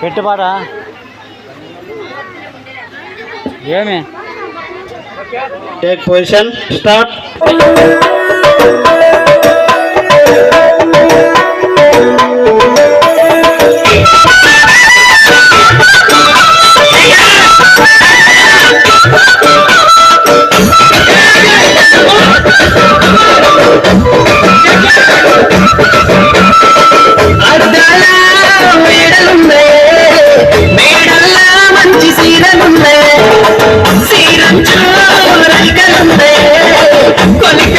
పెట్టుబడా? ఏమి? Take position start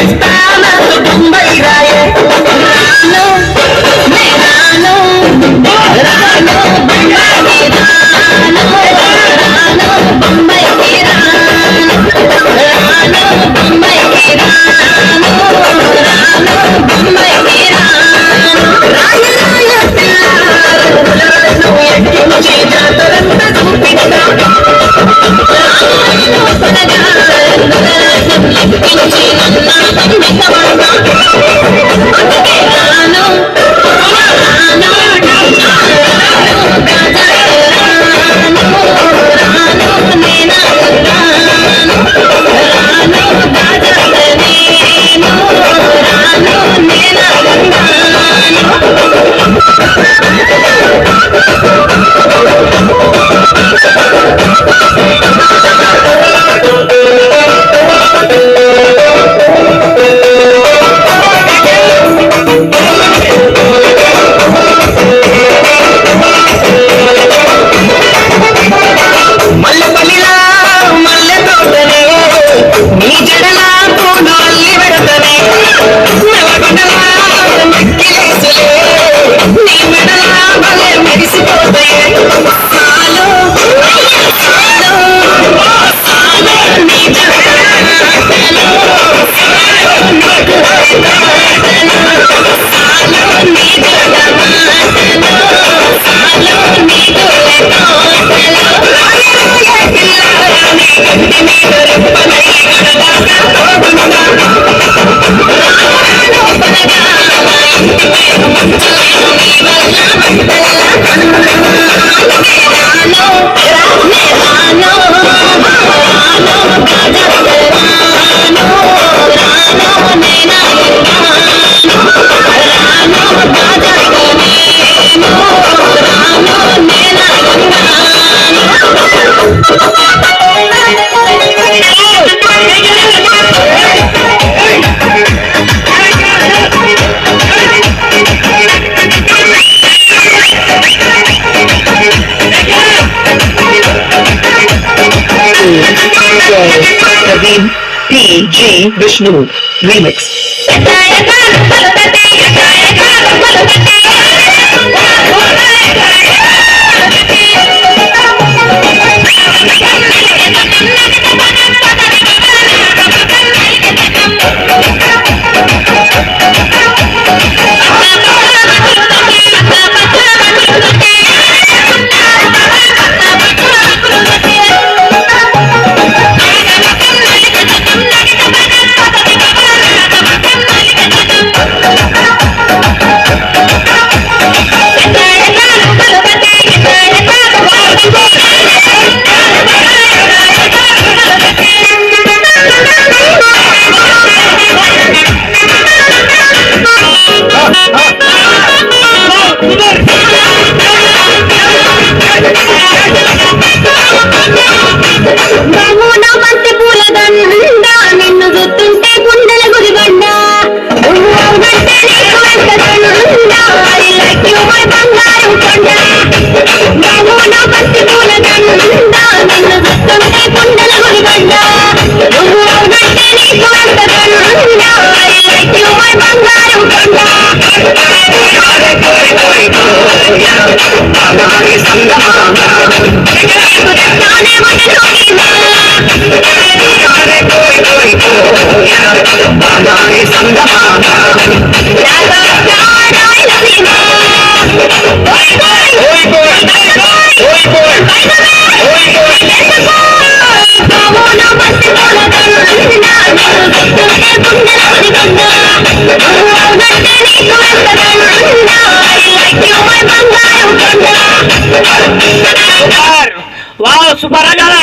que जे Vishnu remix సంగమాన సుపరగాల